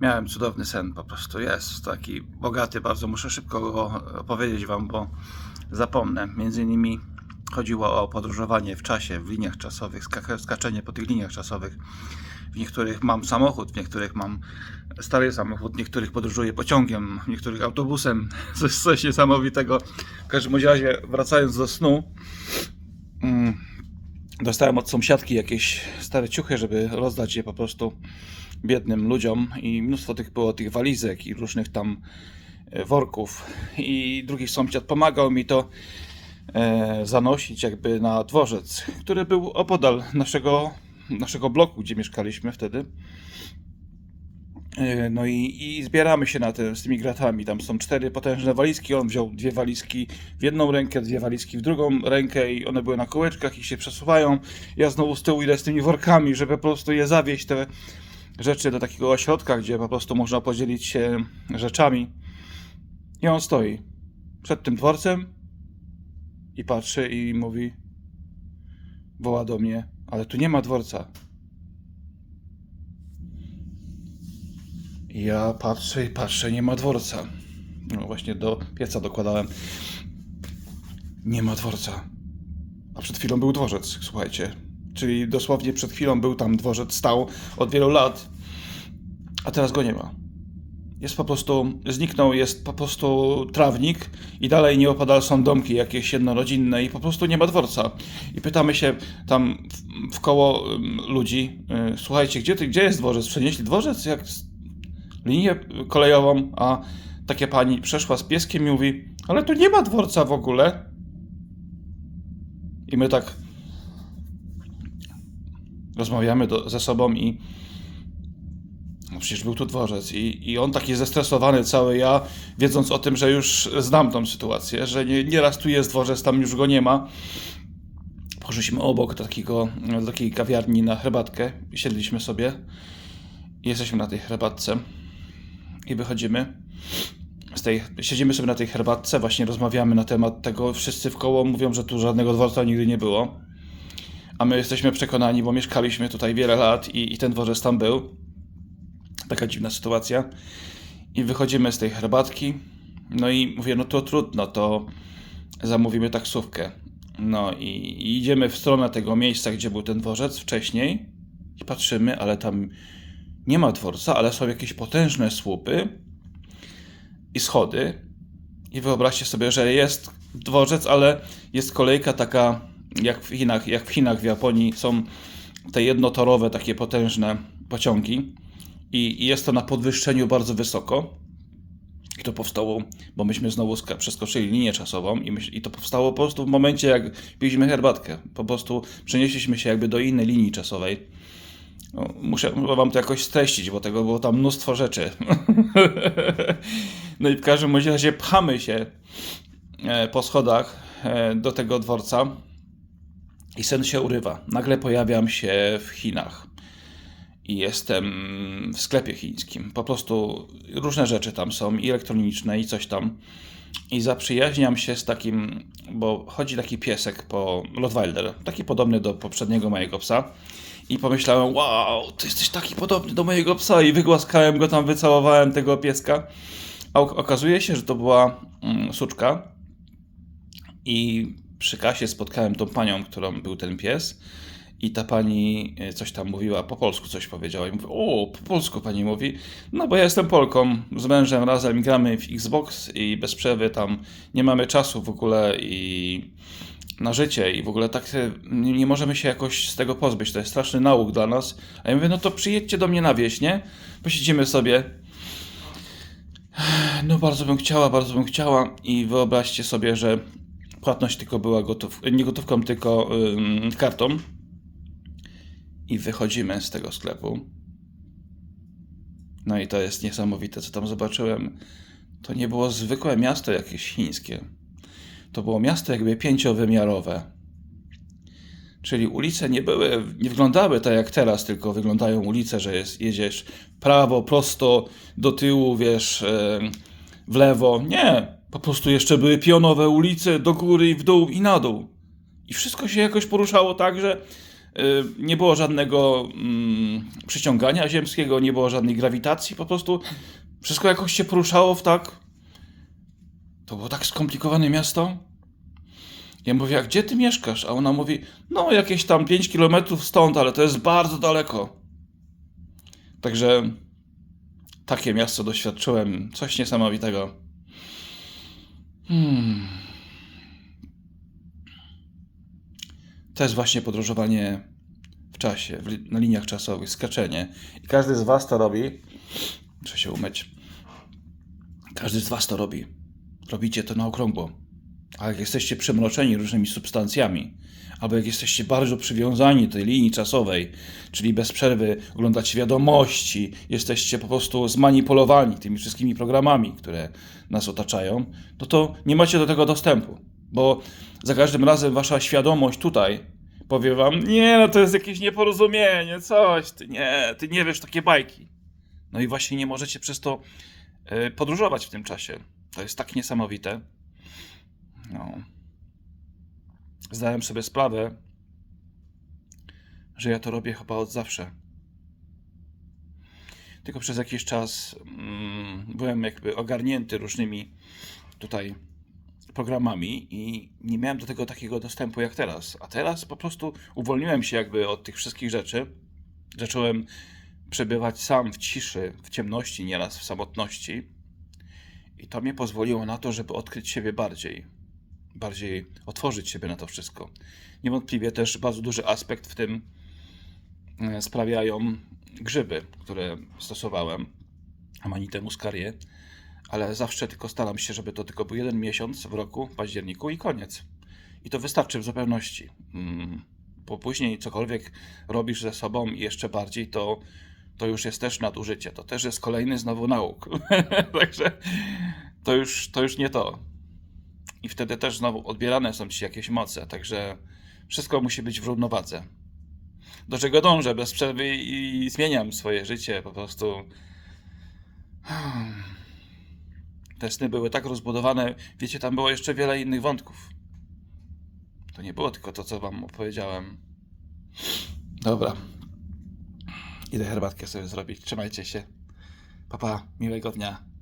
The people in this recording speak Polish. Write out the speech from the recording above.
Miałem cudowny sen, po prostu jest taki bogaty, bardzo muszę szybko go opowiedzieć Wam, bo zapomnę. Między innymi chodziło o podróżowanie w czasie, w liniach czasowych, skaka- skaczenie po tych liniach czasowych. W niektórych mam samochód, w niektórych mam stary samochód, w niektórych podróżuję pociągiem, w niektórych autobusem. Coś, coś niesamowitego. W każdym razie, wracając do snu, mm, dostałem od sąsiadki jakieś stare ciuchy, żeby rozdać je po prostu biednym ludziom i mnóstwo tych było tych walizek i różnych tam e, worków i drugi sąsiad pomagał mi to e, zanosić jakby na dworzec, który był opodal naszego, naszego bloku, gdzie mieszkaliśmy wtedy. E, No i, i zbieramy się na tym z tymi gratami. Tam są cztery potężne walizki. On wziął dwie walizki w jedną rękę, dwie walizki w drugą rękę i one były na kołeczkach i się przesuwają. Ja znowu z tyłu idę z tymi workami, żeby po prostu je zawieźć te rzeczy do takiego ośrodka, gdzie po prostu można podzielić się rzeczami. I on stoi przed tym dworcem i patrzy i mówi, woła do mnie, ale tu nie ma dworca. I Ja patrzę i patrzę, nie ma dworca. No właśnie do pieca dokładałem. Nie ma dworca. A przed chwilą był dworzec, słuchajcie. Czyli dosłownie przed chwilą był tam dworzec, stał od wielu lat, a teraz go nie ma. Jest po prostu, zniknął, jest po prostu trawnik i dalej nieopodal są domki jakieś jednorodzinne i po prostu nie ma dworca. I pytamy się tam w, w koło ludzi, y, słuchajcie, gdzie, gdzie jest dworzec? Przenieśli dworzec? Jak linię kolejową, a takie pani przeszła z pieskiem i mówi, ale tu nie ma dworca w ogóle. I my tak rozmawiamy do, ze sobą i no przecież był tu dworzec i, i on taki zestresowany cały, ja wiedząc o tym, że już znam tą sytuację, że nie, nieraz tu jest dworzec, tam już go nie ma. Poszliśmy obok do, takiego, do takiej kawiarni na herbatkę i siedliśmy sobie jesteśmy na tej herbatce i wychodzimy z tej, siedzimy sobie na tej herbatce, właśnie rozmawiamy na temat tego, wszyscy w koło mówią, że tu żadnego dworca nigdy nie było. A my jesteśmy przekonani, bo mieszkaliśmy tutaj wiele lat i, i ten dworzec tam był. Taka dziwna sytuacja. I wychodzimy z tej herbatki. No i mówię, no to trudno, to zamówimy taksówkę. No i, i idziemy w stronę tego miejsca, gdzie był ten dworzec wcześniej. I patrzymy, ale tam nie ma dworca, ale są jakieś potężne słupy i schody. I wyobraźcie sobie, że jest dworzec, ale jest kolejka taka jak w Chinach, jak w Chinach, w Japonii są te jednotorowe, takie potężne pociągi i, jest to na podwyższeniu bardzo wysoko. I to powstało, bo myśmy znowu przeskoczyli linię czasową i, myśl, i to powstało po prostu w momencie, jak piliśmy herbatkę. Po prostu przenieśliśmy się jakby do innej linii czasowej. No, muszę wam to jakoś streścić, bo tego było tam mnóstwo rzeczy. no i w każdym razie pchamy się e, po schodach e, do tego dworca i sen się urywa. Nagle pojawiam się w Chinach i jestem w sklepie chińskim. Po prostu różne rzeczy tam są, i elektroniczne, i coś tam. I zaprzyjaźniam się z takim, bo chodzi taki piesek po Rottweiler, taki podobny do poprzedniego mojego psa. I pomyślałem, wow, ty jesteś taki podobny do mojego psa. I wygłaskałem go tam, wycałowałem tego pieska. A ok- okazuje się, że to była mm, suczka. I przy kasie spotkałem tą panią, którą był ten pies. I ta pani e, coś tam mówiła, po polsku coś powiedziała. I mówię, o, po polsku pani mówi. No bo ja jestem Polką, z mężem razem gramy w Xbox i bez przerwy tam nie mamy czasu w ogóle i na życie i w ogóle tak nie, nie możemy się jakoś z tego pozbyć. To jest straszny nauk dla nas. A ja mówię, no to przyjedźcie do mnie na wieś, nie? Posiedzimy sobie. No bardzo bym chciała, bardzo bym chciała i wyobraźcie sobie, że płatność tylko była gotów, nie gotówką, tylko kartą. I wychodzimy z tego sklepu. No i to jest niesamowite, co tam zobaczyłem. To nie było zwykłe miasto jakieś chińskie. To było miasto jakby pięciowymiarowe. Czyli ulice nie były, nie wyglądały tak jak teraz, tylko wyglądają ulice, że jest, jedziesz prawo, prosto, do tyłu, wiesz, w lewo. Nie, po prostu jeszcze były pionowe ulice do góry i w dół i na dół. I wszystko się jakoś poruszało tak, że y, nie było żadnego mm, przyciągania ziemskiego, nie było żadnej grawitacji, po prostu wszystko jakoś się poruszało w tak. To było tak skomplikowane miasto. Ja mówię, a gdzie ty mieszkasz? A ona mówi, no jakieś tam 5 kilometrów stąd, ale to jest bardzo daleko. Także takie miasto doświadczyłem, coś niesamowitego. Hmm. To jest właśnie podróżowanie w czasie, w na liniach czasowych, skaczenie. I każdy z Was to robi. Muszę się umyć. Każdy z Was to robi. Robicie to na okrągło. A jak jesteście przemroczeni różnymi substancjami, albo jak jesteście bardzo przywiązani do tej linii czasowej, czyli bez przerwy oglądacie wiadomości, jesteście po prostu zmanipulowani tymi wszystkimi programami, które nas otaczają, no to nie macie do tego dostępu, bo za każdym razem wasza świadomość tutaj powie wam, nie, no to jest jakieś nieporozumienie, coś, ty nie, ty nie wiesz takie bajki. No i właśnie nie możecie przez to y, podróżować w tym czasie. To jest tak niesamowite. No. Zdałem sobie sprawę, że ja to robię chyba od zawsze. Tylko przez jakiś czas mm, byłem jakby ogarnięty różnymi tutaj programami i nie miałem do tego takiego dostępu jak teraz. A teraz po prostu uwolniłem się jakby od tych wszystkich rzeczy. Zacząłem przebywać sam w ciszy, w ciemności, nieraz w samotności. I to mnie pozwoliło na to, żeby odkryć siebie bardziej. Bardziej otworzyć siebie na to wszystko. Niewątpliwie też bardzo duży aspekt w tym e, sprawiają grzyby, które stosowałem. Amanitę muscarię. Ale zawsze tylko staram się, żeby to tylko był jeden miesiąc w roku, w październiku i koniec. I to wystarczy w zupełności. Mm, Bo później cokolwiek robisz ze sobą i jeszcze bardziej, to, to już jest też nadużycie. To też jest kolejny znowu nauk. Także to już, to już nie to. I wtedy też znowu odbierane są ci jakieś moce. Także wszystko musi być w równowadze. Do czego dążę bez przerwy i zmieniam swoje życie po prostu. Te sny były tak rozbudowane. Wiecie, tam było jeszcze wiele innych wątków. To nie było tylko to, co wam opowiedziałem. Dobra. Idę herbatkę sobie zrobić. Trzymajcie się. Papa, miłego dnia.